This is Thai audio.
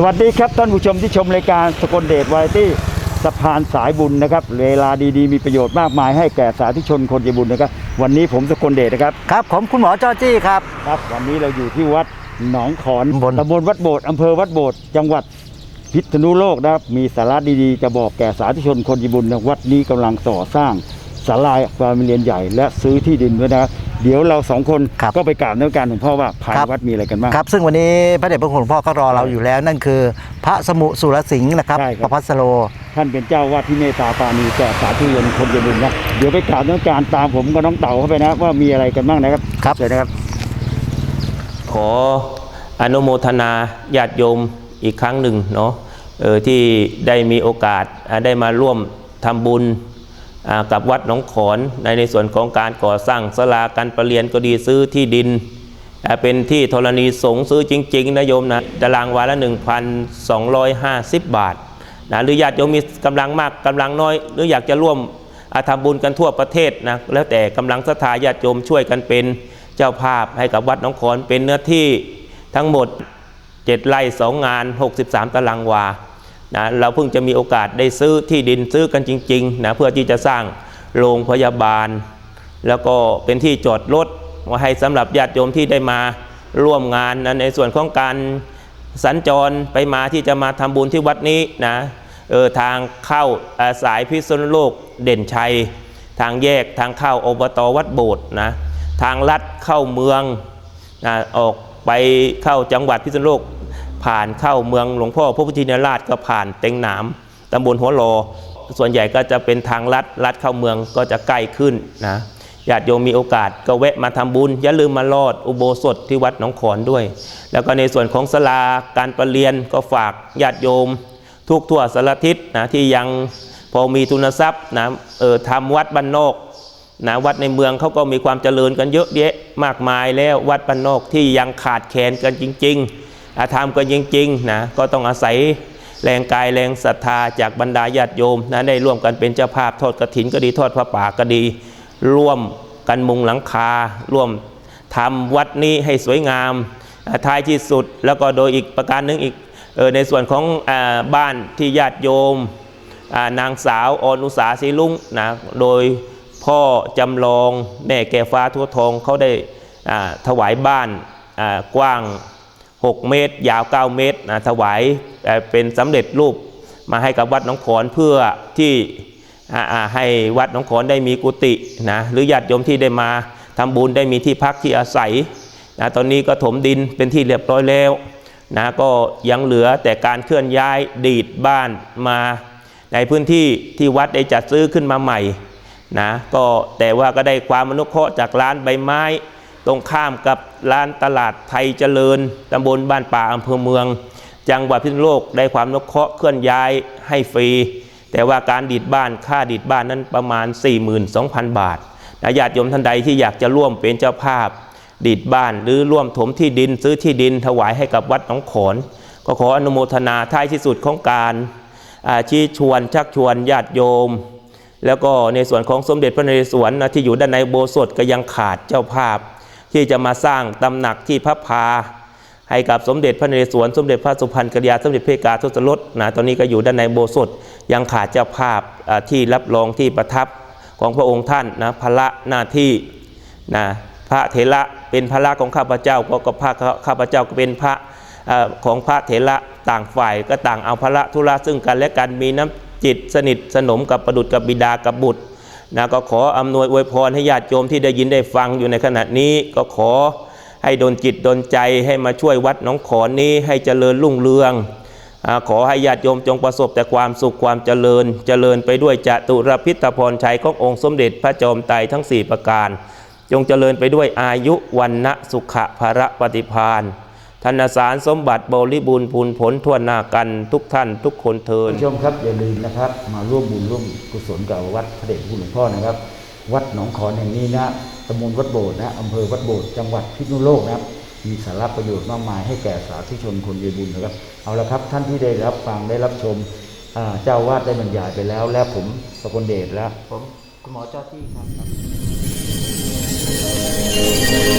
สวัสดีครับท่านผู้ชมที่ชมรายการสกลเดชวาไรตี้สะพานสายบุญนะครับ เวลาดีๆ มีประโยชน์มากมายให้แก่สาธุชนคนใจบุญนะครับ วันนี้ผมสกลเดชนะครับ ครับ ผมคุณหมอจอจี้ครับ ครับวันนี้เราอยู่ที่วัดหนองขอนตำบลตำบลวัดโบสถ์อำเภอวัดโบสถ์จังหวัดพิษณุโลกนะครับ มีสาระดีๆ จะบอกแก่สาธุชนคนใจบุญนะวัดนี้กำลังก่อสร้างศาลาการเรียนใหญ่ และซื้อที่ดินไว้นะครับ เดี๋ยวเราสองคนครับก็ไปกราบนมักการหลวงพ่อว่าภายครัในบวัดมีอะไรกันบ้าง ครับซึ่งวันนี้พระเดชพระคุณหลวงพ่อก็รอเราอยู่แล้ว นั่นคือ พระสมุสุรสิงห์นะครับใช่ครับประพัสโล ท่านเป็นเจ้าวาดที่เมตตาปราณีแก่สาธุชนคนใจบุญนะเดี๋ยวไปกราบนมักการตามผมกับน้องเต่าเข้าไปนะว่ามีอะไรกันบ้างนะครับครับ เชิญนะครับ ขออนุโมทนาญาติโยมอีกครั้งหนึ่งเนาะเออที่ได้มีโอกาสอ่าได้มาร่วมทำบุญอ่า กับวัดหนองขอนในในส่วนของการก่อสร้างศาลาการประเรียนก็ดีซื้อที่ดิน เป็นที่ธรณีสงซื้อจริงๆนะโยมนะตารางวาละ 1,250 บาทนะหรือญาติโยมมีกำลังมากกำลังน้อย หรืออยากจะร่วมอาทำบุญกันทั่วประเทศนะแล้วแต่กำลังศรัทธาญาติโยมช่วยกันเป็นเจ้าภาพให้กับวัดหนองขอนเป็นเนื้อที่ทั้งหมด 7ไร่2งาน 63 ตารางวา นะเราเพิ่งจะมีโอกาสได้ซื้อที่ดินซื้อกันจริงๆนะเพื่อที่จะสร้างโรงพยาบาล แล้วก็เป็นที่จอดรถไว้ให้สำหรับญาติโยมที่ได้มาร่วมงานนะในส่วนของการสัญจรไปมาที่จะมาทำบุญที่วัดนี้นะเออทางเข้าสายพิษณุโลกเด่นชัย ทางแยกทางเข้าอบตวัดโบสถ์นะทางลัดเข้าเมืองนะออกไปเข้าจังหวัดพิษณุโลก ผ่านเข้าเมืองหลวงพ่อพระพุทธินราชก็ผ่านเต็งหนามตำบลหัวโลส่วนใหญ่ก็จะเป็นทางลัดลัดเข้าเมืองก็จะใกล้ขึ้นนะญาติโยมมีโอกาสก็แวะมาทำบุญ อย่าลืมมาลอดอุโบสถที่วัดหนองขอนด้วย แล้วก็ในส่วนของศาลาการประเรียนก็ฝากญาติโยม ทุกทั่วสารทิศนะที่ยังพอมีทุนทรัพย์นะเออทำวัดบ้านนอกนะวัดในเมืองเขาก็มีความเจริญกันเยอะแยะมากมายแล้ววัดบ้านนอกที่ยังขาดแคลนกันจริง ๆ อาทำกันจริงๆนะก็ต้องอาศัยแรงกายแรงศรัทธาจากบรรดาญาติโยมนะได้ร่วมกันเป็นเจ้าภาพทอดกระถินก็ดีทอดพระป่าก็ดี ร่วมกันมุงหลังคา ร่วมทำวัดนี้ให้สวยงามท้ายที่สุดแล้วก็โดยอีกประการหนึ่งอีกออในส่วนของอบ้านที่ญาติโยมนางสาวอนุสาศรีลุงนะโดยพ่อจำลองแม่แก่ฟ้าทั่วทองเขาได้ถวายบ้านกว้าง 6 เมตร ยาว 9 เมตรนะถวายเป็นสำเร็จรูปมาให้กับวัดหนองขอนเพื่อที่ให้วัดหนองขอนได้มีกุฏินะหรือญาติโยมที่ได้มาทำบุญได้มีที่พักที่อาศัยนะตอนนี้ก็ถมดินเป็นที่เรียบร้อยแล้วนะก็ยังเหลือแต่การเคลื่อนย้ายดีดบ้านมาในพื้นที่ที่วัดได้จัดซื้อขึ้นมาใหม่นะก็แต่ว่าก็ได้ความอนุเคราะห์จากร้านใบไม้ ตรงข้ามกับร้านตลาดไทยเจริญตำบลบ้านป่าอำเภอเมือง จังหวัดพิษณุโลกได้ความนุเคราะห์เคลื่อนย้ายให้ฟรี แต่ว่าการดีดบ้านค่าดีดบ้านนั้นประมาณ 42,000 บาทนะญาติโยมท่านใดที่อยากจะร่วมเป็นเจ้าภาพ ดีดบ้านหรือร่วมถมที่ดินซื้อที่ดินถวายให้กับวัดหนองขอน ก็ขออนุโมทนาท้ายที่สุดของการชี้ชวนชักชวนญาติโยม แล้วก็ในส่วนของสมเด็จพระนเรศวรนะที่อยู่ด้านในโบสถ์ก็ยังขาดเจ้าภาพ ที่จะมาสร้างตำหนักที่พระพา ให้กับสมเด็จพระนเรศวรสมเด็จพระสุพรรณกัลยาสมเด็จพระเอกาทศรสนะตอนนี้ก็อยู่ด้านในโบสถ์ยังขาดเจ้าภาพที่รับรองที่ประทับของพระองค์ท่านนะภาระหน้าที่นะพระเถระเป็นพระของข้าพเจ้าก็ก็พระข้าพเจ้าก็เป็นพระของพระเถระต่างฝ่ายก็ต่างเอาพระธุระซึ่งกันและกันมีน้ำจิตสนิทสนมกับประดุจกับบิดากับบุตร นะก็ขออำนวยอวยพรให้ญาติโยมที่ได้ยินได้ฟังอยู่ในขณะนี้ ก็ขอให้ดลจิตดลใจให้มาช่วยวัดหนองขอนนี้ให้เจริญรุ่งเรืองอขอให้ญาติโยมจงประสบแต่ความสุขความเจริญ เจริญไปด้วยจตุรพิธพรชัยขององค์สมเด็จพระจอมไตรทั้ง 4 ประการ จงเจริญไปด้วยอายุวันนะสุขะภระปฏิพาน ธนสารสมบัติบริบูรณ์พูนผลทั่วหน้ากันทุกท่านทุกคนเทินผู้ชมครับอย่าลืมนะครับ มาร่วมบุญร่วมกุศลกับวัดพระเดชพระคุณหลวงพ่อนะครับ วัดหนองขอนแห่งนี้นะตำบลวัดโบสถ์นะอำเภอวัดโบสถ์จังหวัดพิษณุโลกนะครับมีสาระประโยชน์มากมายให้แก่สาธุชนคนเยบุญนะครับ เอาละครับท่านที่ได้รับฟังได้รับชมอ่าเจ้าวาดได้บรรยายไปแล้ว และผมสกลเดชและผมคุณหมอจอจี้ครับ